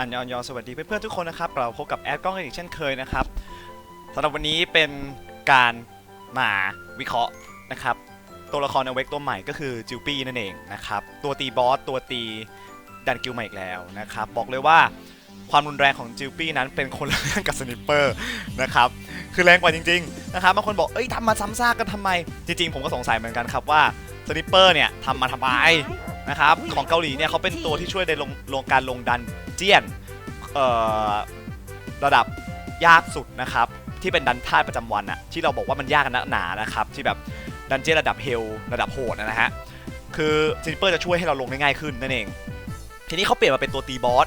อันยองยอสวัสดีเพื่อนๆทุกคนนะครับเราพบกับแอดกล้องกันอีกเช่นเคยนะครับสำหรับวันนี้เป็นการมาวิเคราะห์นะครับ ตัวละครอเวกตัวใหม่ก็คือจิวปี้นั่นเองนะครับ ตัวตีบอสตัวตีดันกิลใหม่อีกแล้วนะครับ บอกเลยว่าความรุนแรงของจิวปี้นั้นเป็นคนละเรื่องกับสนิปเปอร์นะครับคือแรงกว่าจริงๆนะครับบางคนบอกเอ้ยทำมาซ้ำซากกันทำไม จริงๆ ผมก็สงสัยเหมือนกันครับว่าสนิปเปอร์เนี่ยทำมาทำไมนะครับของเกาหลีเนี่ยเขาเป็นตัวที่ช่วยในลงลงการลงดัน เจียนระดับยากสุดนะครับ ที่เป็นดันท่าประจำวันอะที่เราบอกว่ามันยากกันหนานะครับ ที่แบบดันเจียนระดับเฮลระดับโหดนะฮะคือซินเปอร์จะช่วยให้เราลงได้ง่ายขึ้นนั่นเอง ทีนี้เขาเปลี่ยนมาเป็นตัวตีบอส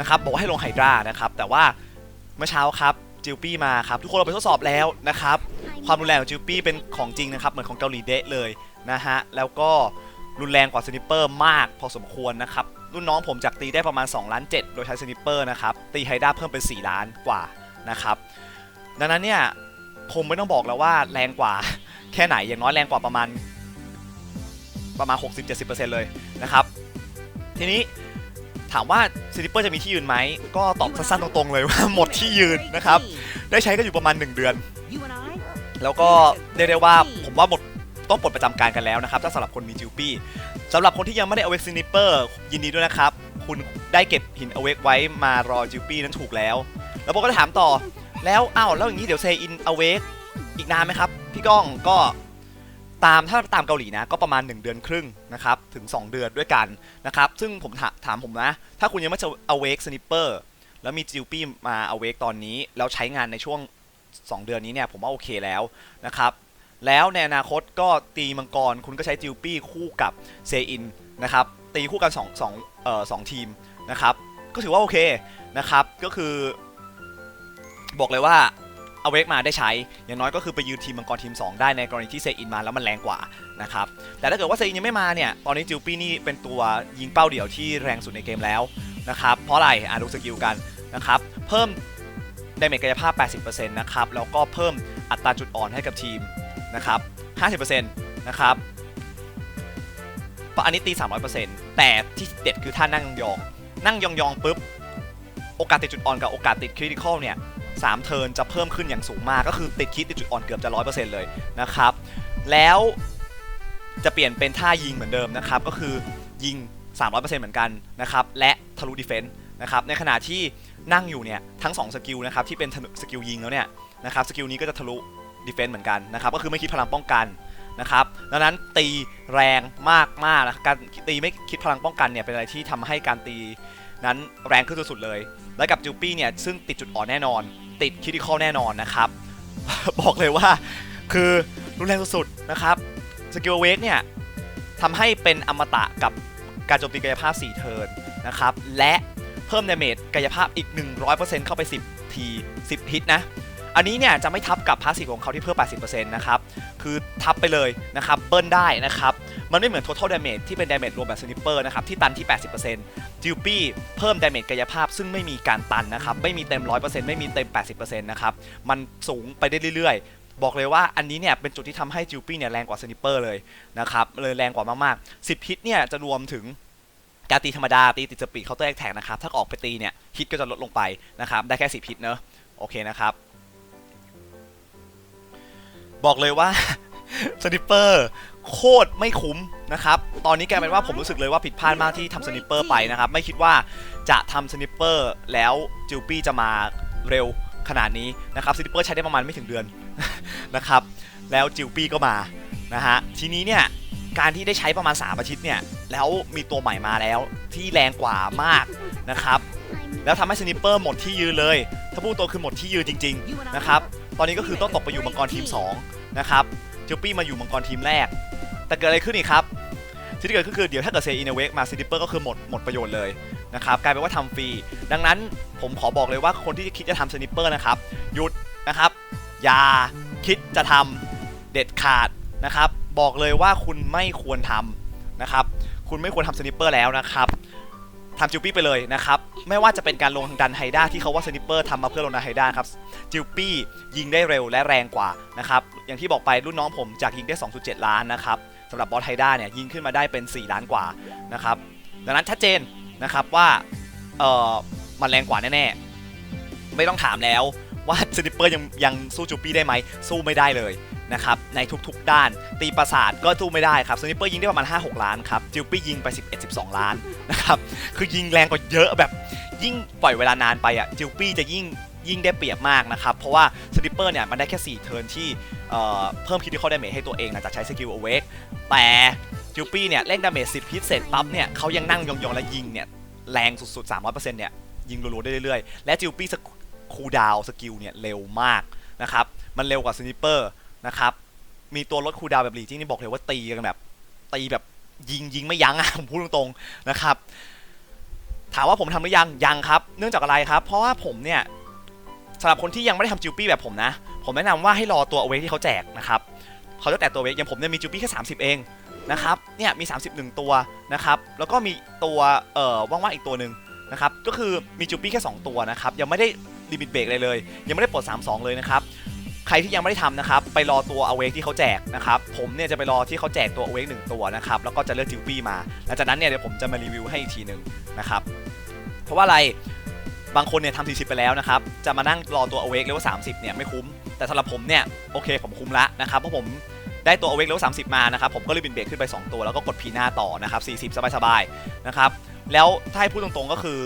นะครับบอกว่าให้ลงไฮดรานะครับแต่ว่าเมื่อเช้าครับจิลปี้มาครับทุกคนเราไปทดสอบแล้วนะครับความรุนแรงของจิลปี้เป็นของจริงนะครับเหมือนของเกาหลีเดะเลยนะฮะแล้วก็ รุนแรงกว่าสนิปเปอร์มากพอสมควรนะครับ รุ่นน้องผมจากตีได้ประมาณ2ล้าน7โดยใช้สนิปเปอร์นะครับ ตีไฮด้าเพิ่มเป็น 4 ล้านกว่านะครับ ดังนั้นเนี่ยคงไม่ต้องบอกแล้วว่าแรงกว่าแค่ไหนอย่างน้อยแรงกว่าประมาณประมาณ 60-70%เลยนะครับ ทีนี้ถามว่าสนิปเปอร์จะมีที่ยืนไหม ก็ตอบสั้นๆตรงๆเลยว่าหมดที่ยืนนะครับ ได้ใช้ก็อยู่ประมาณ 1 เดือน แล้วก็เรียกได้ว่าผมว่าหมด ต้องปลดประจำการกันแล้วนะครับ ถ้าสำหรับคนมีจิวปี้สำหรับคนที่ยังไม่ได้เอาเวกซินิเปอร์ยินดีด้วยนะครับ คุณได้เก็บหินเอาเวกไว้มารอจิวปี้นั้นถูกแล้ว แล้วผมก็ถามต่อแล้วอ้าวแล้วอย่างนี้เดี๋ยวเซอินเอาเวกอีกนานไหมครับพี่ก้องก็ตามถ้าตามเกาหลีนะก็ประมาณ 1 เดือนครึ่งนะครับถึง 2 เดือนด้วยกันนะครับซึ่งผมถาถามผมนะ ถ้าคุณยังไม่จะเอาเวกสนิเปอร์แล้วมีจิวปี้มาเอาเวกตอนนี้ แล้วใช้งานในช่วง 2 เดือนนี้เนี่ยผมว่าโอเคแล้วนะครับ แล้วในอนาคตก็ตีมังกรคุณก็ใช้จิลปี้คู่กับเซอินนะครับตีคู่กัน2 2เอ่อสองทีมนะครับก็ถือว่าโอเคนะครับก็คือ บอกเลยว่าเอาเวกมาได้ใช้ อย่างน้อยก็คือไปยืนทีมมังกรทีม 2 ได้ในกรณีที่เซอินมาแล้วมันแรงกว่านะครับแต่ถ้าเกิดว่าเซอินยังไม่มาเนี่ยตอนนี้จิลปี้นี่เป็นตัวยิงเป้าเดี่ยวที่แรงสุดในเกมแล้วนะครับเพราะอะไรอะดูสกิลกันนะครับเพิ่มดาเมจกายภาพ 80%นะครับแล้วก็เพิ่มอัตราจุดอ่อนให้กับทีม นะครับ50%นะครับอันนี้ตี 300%แต่ที่เด็ดคือท่านั่งยอง นั่งยองๆปุ๊บ โอกาสติดจุดอ่อนกับโอกาสติดคริติคอลเนี่ยสามเทิร์นจะเพิ่มขึ้นอย่างสูงมาก ก็คือติดคิดติดจุดอ่อนเกือบจะ100%เลยนะครับ แล้วจะเปลี่ยนเป็นท่ายิงเหมือนเดิมนะครับ ก็คือยิง 300%เหมือนกันนะครับ และทะลุดิเฟนส์นะครับ ในขณะที่นั่งอยู่เนี่ยทั้ง 2 สกิลนะครับที่เป็นสกิลยิงแล้วเนี่ยนะครับสกิลนี้ก็จะทะลุ ดีเฟนส์เหมือนกันนะครับก็คือไม่คิดพลังป้องกันนะครับดังนั้นตีแรงมากมากนะการตีไม่คิดพลังป้องกันเนี่ยเป็นอะไรที่ทำให้การตีนั้นแรงขึ้นสุดๆเลย และกับจูปี้เนี่ยซึ่งติดจุดอ่อนแน่นอน ติดคิดิคอลแน่นอนนะครับ บอกเลยว่าคือรุนแรงสุดๆนะครับสกิลเวกเนี่ยทำให้เป็นอมตะกับการโจมตีกายภาพ 4 เทิร์นนะครับ และเพิ่มดาเมจกายภาพอีก 100%เข้าไป 10 ที 10 ฮิตนะ อันนี้เนี่ยจะไม่ทับกับพาสซีฟของเขาที่เพิ่ม 80%นะครับ คือทับไปเลยนะครับ เบิ้ลได้นะครับ มันไม่เหมือน total damage ที่เป็น damage รวมแบบ sniper นะครับ ที่ตันที่ 80%จิลปี้เพิ่ม damage กายภาพซึ่งไม่มีการตันนะครับ ไม่มีเต็ม 100%ไม่มีเต็ม 80%นะครับ มันสูงไปได้เรื่อยๆบอกเลยว่าอันนี้เนี่ยเป็นจุดที่ทำให้จิลปี้เนี่ยแรงกว่า sniper เลยนะครับเลยแรงกว่ามากๆ 10ฮิตเนี่ยจะรวมถึงการตีธรรมดา ตีติดสปีดเคาน์เตอร์แอคแท็กนะครับ ถ้าออกไปตีเนี่ยฮิตก็จะลดลงไปนะครับ ได้แค่ 10ฮิตเนอะโอเคนะครับ บอกเลยว่าสนิปเปอร์โคตรไม่คุ้มนะครับ ตอนนี้กลายเป็นว่าผมรู้สึกเลยว่าผิดพลาดมากที่ทำสนิปเปอร์ไปนะครับ ไม่คิดว่าจะทำสนิปเปอร์แล้วจิลปี้จะมาเร็วขนาดนี้นะครับสนิปเปอร์ใช้ได้ประมาณไม่ถึงเดือนนะครับ แล้วจิลปี้ก็มานะฮะ ทีนี้เนี่ยการที่ได้ใช้ประมาณ3อาทิตย์เนี่ย แล้วมีตัวใหม่มาแล้วที่แรงกว่ามากนะครับ แล้วทำให้สนิปเปอร์หมดที่ยืนเลย ถ้าพูดตัวคือหมดที่ยืนจริง ๆ นะครับ ตอนนี้ก็คือต้องตกไปอยู่มังกรทีม2นะครับจิลปี้มาอยู่มังกรทีมแรก แต่เกิดอะไรขึ้นอีกครับสิ่งที่เกิดขึ้นคือเดี๋ยวถ้าเกิดเซอินเวกมาสนิปเปอร์ก็คือหมดหมดประโยชน์เลยนะครับกลายเป็นว่าทำฟรี ดังนั้นผมขอบอกเลยว่าคนที่คิดจะทำสนิปเปอร์นะครับหยุดนะครับอย่าคิดจะทำเด็ดขาดนะครับบอกเลยว่าคุณไม่ควรทำนะครับคุณไม่ควรทำสนิปเปอร์แล้วนะครับทำจิลปี้ไปเลยนะครับ ไม่ว่าจะเป็นการลงดันไฮด้าที่เขาว่าสนิปเปอร์ทำมาเพื่อลงดันไฮด้าครับจิลปี้ยิงได้เร็วและแรงกว่านะครับอย่างที่บอกไปรุ่นน้องผมจากยิงได้ 2.7 ล้านนะครับสำหรับบอสไฮด้าเนี่ยยิงขึ้นมาได้เป็น 4 ล้านกว่านะครับดังนั้นชัดเจนนะครับว่าเออมันแรงกว่าแน่ๆไม่ต้องถามแล้วว่าสนิปเปอร์ยังยังสู้จูปี้ได้ไหมสู้ไม่ได้เลย นะครับในทุกๆด้าน ตีประสาทก็สู้ไม่ได้ครับสนิปเปอร์ยิงได้ประมาณ 5-6 ล้านครับจิวปี้ยิงไป 11-12 ล้านนะครับคือยิงแรงกว่าเยอะแบบยิ่งปล่อยเวลานานไปอะจิวปี้จะยิ่งยิ่งได้เปรียบมากนะครับ เพราะว่าสนิปเปอร์เนี่ยมันได้แค่ 4 เทิร์นที่เเพิ่มคิดที่เขาได้เมจให้ตัวเองหลังจากใช้สกิลอเวกแต่จิวปี้เนี่ยเล่นดาเมจ10พิษเสร็จปั๊บเนี่ยเขายังนั่งยองๆ แล้วยิงเนี่ยแรงสุดๆ 300%เนี่ยยิงรัวๆได้เรื่อยๆ และจิวปี้คูดาวน์สกิลเนี่ยเร็วมากนะครับ มันเร็วกว่าสนิปเปอร์ นะครับ มีตัวลดคูดาวแบบลีจิ้งนี่บอกเลยว่าตีกันแบบ ตีแบบยิงยิงไม่ยั้งอะผมพูดตรงๆนะครับ ถามว่าผมทำหรือยังยังครับ เนื่องจากอะไรครับ เพราะว่าผมเนี่ยสำหรับคนที่ยังไม่ได้ทำจิวปี้แบบผมนะ ผมแนะนำว่าให้รอตัวเอาไว้ที่เขาแจกนะครับเขาจะแจกตัวเวกอย่างผมเนี่ยมีจิวปี้แค่30 เองนะครับเนี่ยมี 31 ตัวนะครับแล้วก็มีตัวเอ่อว่างๆอีกตัวหนึ่งนะครับก็คือมีจิวปี้แค่ 2 ตัวนะครับยังไม่ได้ลิมิตเบรกเลยเลย ยังไม่ได้ปลด 3-2 เลยนะครับ ใครที่ยังไม่ได้ทำนะครับ ไปรอตัว Awake ที่เขาแจกนะครับ ผมเนี่ยจะไปรอที่เขาแจกตัว Awake หนึ่งตัวนะครับ แล้วก็จะเลือกจิวปี้มา หลังจากนั้นเนี่ยเดี๋ยวผมจะมารีวิวให้อีกทีหนึ่งนะครับ เพราะว่าอะไร บางคนเนี่ยทำ40ไปแล้วนะครับ จะมานั่งรอตัว Awake เลเวล30เนี่ยไม่คุ้ม แต่สำหรับผมเนี่ยโอเคผมคุ้มละนะครับ เพราะผมได้ตัว Awake เลเวล30มานะครับ ผมก็เลยบินเบรกขึ้นไป 2 ตัวแล้วก็กดพีหน้าต่อนะครับ40สบายๆนะครับ แล้วถ้าให้พูดตรงๆก็คือ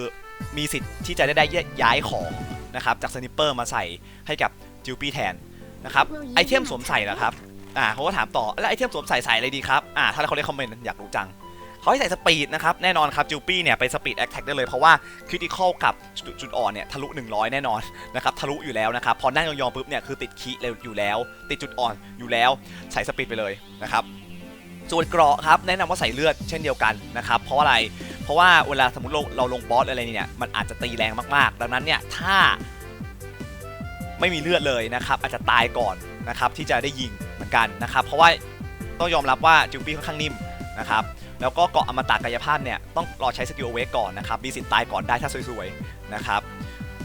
มีสิทธิ์ที่จะได้ได้ย้ายของนะครับจากสนิปเปอร์มาใส่ให้กับจิวปี้แทน นะครับไอเทมสวมใส่เหรอครับอ่าเขาก็ถามต่อแล้วไอเทมสวมใส่ใส่อะไรดีครับอ่าถ้าเขาเรียกคอมเมนต์อยากรู้จังเขาให้ใส่สปีดนะครับแน่นอนครับจิวปี้เนี่ยไปสปีดแอคแท็กได้เลยเพราะว่าคริติคอลกับจุดจุดอ่อนเนี่ยทะลุ 100 แน่นอนนะครับทะลุอยู่แล้วนะครับพอนั่งยองๆปุ๊บเนี่ยคือติดคีเร็วอยู่แล้ว ติดจุดอ่อนอยู่แล้วใส่สปีดไปเลยนะครับส่วนเกราะครับแนะนำว่าใส่เลือดเช่นเดียวกันนะครับเพราะว่าอะไร เพราะว่าเวลาสมมติเราเราลงบอสอะไรเนี่ยมันอาจจะตีแรงมากๆ ดังนั้นเนี่ยถ้า ไม่มีเลือดเลยนะครับอาจจะตายก่อนนะครับที่จะได้ยิงเหมือนกันนะครับเพราะว่าต้องยอมรับว่าจิวปี้ค่อนข้างนิ่มนะครับแล้วก็เกาะอมตะกายภาพเนี่ยต้องรอใช้สกิลเวกก่อนนะครับมีสิทธิ์ตายก่อนได้ถ้าสวยๆนะครับ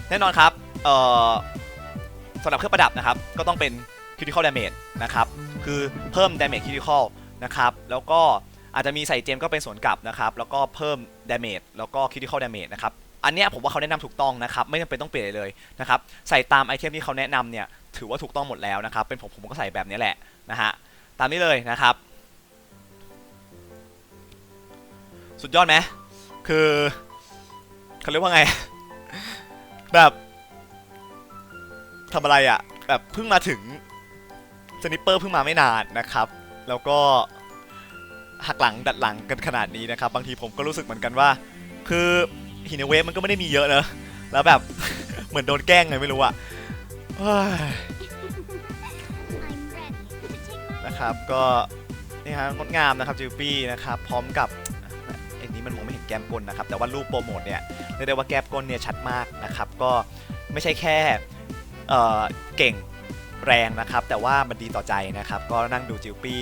แน่นอนครับเอ่อสำหรับเครื่องประดับนะครับก็ต้องเป็น critical damage นะครับคือเพิ่ม damage critical นะครับแล้วก็อาจจะมีใส่เจมก็เป็นสวนกลับนะครับแล้วก็เพิ่ม damage แล้วก็ critical damage นะครับ อันเนี้ยผมว่าเขาแนะนำถูกต้องนะครับไม่จำเป็นต้องเปลี่ยนเลยนะครับใส่ตามไอเทมที่เขาแนะนำเนี่ยถือว่าถูกต้องหมดแล้วนะครับเป็นผมผมก็ใส่แบบนี้แหละนะฮะตามนี้เลยนะครับ สุดยอดไหมคือเขาเรียกว่าไง แบบทำอะไรอะ่ะแบบเพิ่งมาถึงสนิปเปอร์เพิ่งมาไม่นานนะครับ แล้วก็หักหลังดัดหลังกันขนาดนี้นะครับ บางทีผมก็รู้สึกเหมือนกันว่า คือ ฮินเวฟมันก็ไม่ได้มีเยอะนะแล้วแบบ เหมือนโดนแกล้งไงไม่รู้อะเฮ้ยนะครับก็นี่ฮะงดงามนะครับจิวปี้นะครับพร้อมกับอ้นี้มันมองไม่เห็นแก้มก้นนะครับแต่ว่ารูปโปรโมทเนี่ยเรียกได้ว่าแก้มก้นเนี่ยชัดมากนะครับก็ไม่ใช่แค่เอ่อเก่งแรงนะครับ แต่ว่ามันดีต่อใจนะครับ ก็นั่งดูจิวปี้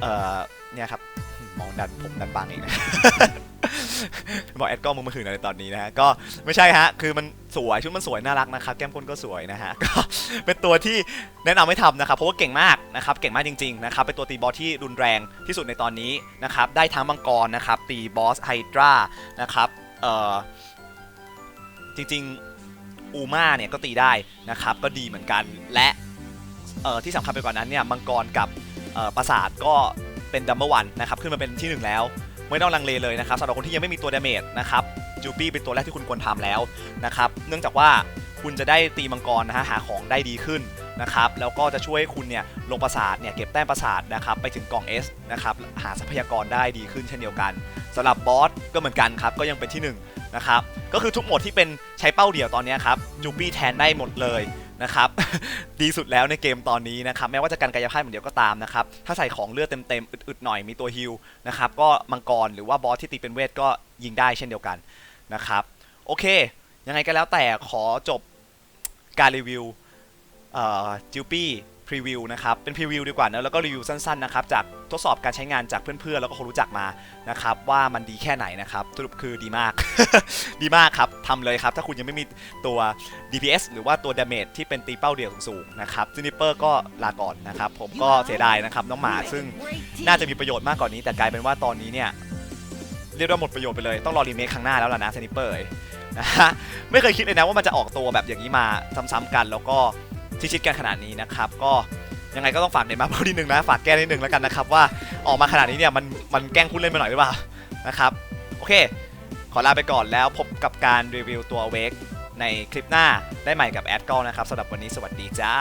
เอ่อเนี่ยครับมองดันผมดันบางอีกนะ บอกแอดกล้องมึงมาหืนอะไรตอนนี้นะฮะก็ไม่ใช่ฮะคือมันสวยชุดมันสวยน่ารักนะครับแก้มก้นก็สวยนะฮะก็เป็นตัวที่แนะนำให้ทำนะครับเพราะว่าเก่งมากนะครับเก่งมากจริงๆนะครับเป็นตัวตีบอสที่รุนแรงที่สุดในตอนนี้นะครับได้ทั้งมังกรนะครับตีบอสไฮดรานะครับเอ่อจริงๆอูมาเนี่ยก็ตีได้นะครับก็ดีเหมือนกันและเอ่อที่สำคัญไปกว่านั้นเนี่ยมังกรกับเออปราสาทก็เป็นดัมเบิลวันนะครับขึ้นมาเป็นที่หนึ่งแล้ว ไม่ต้องลังเลเลยนะครับสำหรับคนที่ยังไม่มีตัวดาเมจนะครับจูปี้เป็นตัวแรกที่คุณควรทำแล้วนะครับเนื่องจากว่าคุณจะได้ตีมังกรนะฮะหาของได้ดีขึ้นนะครับแล้วก็จะช่วยให้คุณเนี่ยลงประสาทเนี่ยเก็บแต้มประสาทนะครับไปถึงกล่อง S นะครับหาทรัพยากรได้ดีขึ้นเช่นเดียวกันสำหรับบอสก็เหมือนกันครับก็ยังเป็นที่หนึ่งนะครับก็คือทุกหมดที่เป็นใช้เป้าเดี่ยวตอนนี้ครับจูปี้แทนได้หมดเลย นะครับ ดีสุดแล้วในเกมตอนนี้นะครับ แม้ว่าจะการกายภาพเหมือนเดียวก็ตามนะครับ ถ้าใส่ของเลือดเต็มๆ อึดๆหน่อยมีตัวฮิลนะครับ ก็มังกรหรือว่าบอสที่ตีเป็นเวทก็ยิงได้เช่นเดียวกันนะครับ โอเค ยังไงก็แล้วแต่ขอจบการรีวิวจิวปี้ พรีวิวนะครับเป็นพรีวิวดีกว่านะแล้วก็รีวิวสั้นๆนะครับจากทดสอบการใช้งานจากเพื่อนๆ แล้วก็คนรู้จักมานะครับว่ามันดีแค่ไหนนะครับสรุปคือดีมาก ดีมากครับทำเลยครับ ถ้าคุณยังไม่มีตัว DPS หรือว่าตัว Damage ที่เป็นตีเป้าเดี่ยวสูงๆนะครับซินิเปอร์ก็ลาก่อนนะครับ ผมก็เสียดายนะครับน้องหมาซึ่งน่าจะมีประโยชน์มากกว่านี้ แต่กลายเป็นว่าตอนนี้เนี่ยเรียกว่าหมดประโยชน์ไปเลยต้องรอรีเมคครั้งหน้าแล้วล่ะนะสนิเปอร์นะฮะไม่เคยคิดเลยนะว่ามันจะออกตัวแบบอย่างนี้มาซ้ำๆกันแล้วก็ ที่ชิดกันขนาดนี้นะครับก็ยังไงก็ต้องฝากเดนมาร์กนิดนึงนะฝากแก้นิดนึงแล้วกันนะครับว่าออกมาขนาดนี้เนี่ยมันมันแกล้งพูดเล่นไปหน่อยหรือเปล่านะครับโอเค ขอลาไปก่อนแล้วพบกับการรีวิวตัวเวกในคลิปหน้าได้ใหม่กับแอดกอลนะครับสำหรับวันนี้สวัสดีจ้า